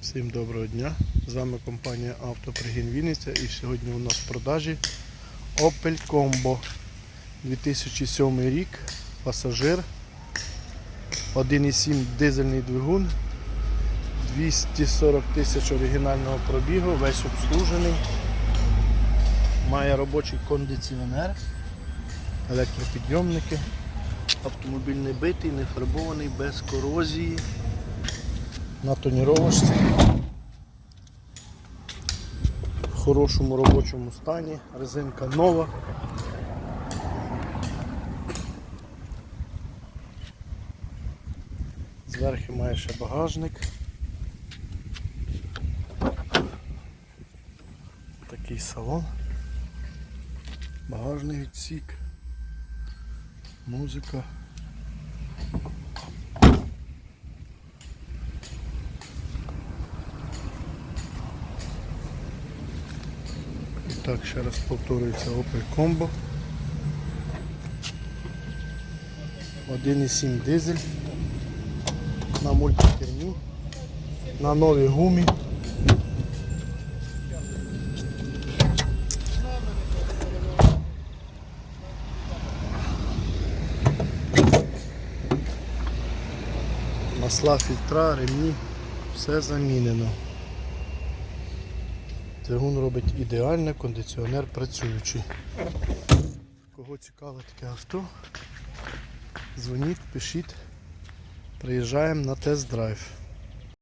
Всім доброго дня! З вами компанія Автопригін Вінниця і сьогодні у нас в продажі Opel Combo 2007 рік, пасажир, 1,7 дизельний двигун, 240 тисяч оригінального пробігу, весь обслужений, має робочий кондиціонер, електропідйомники, автомобіль не битий, не фарбований, без корозії на тоніровочці. В хорошому робочому стані, резинка нова. Зверху має ще багажник. Такий салон. Багажний відсік. Музика. Так, ще раз повторюється Opel Combo. 1,7 дизель на мультикерні, на новій гумі. Масла, фільтра, ремні, все замінено. Двигун робить ідеально, кондиціонер працюючий. Кого цікаве таке авто, дзвоніть, пишіть, приїжджаємо на тест-драйв.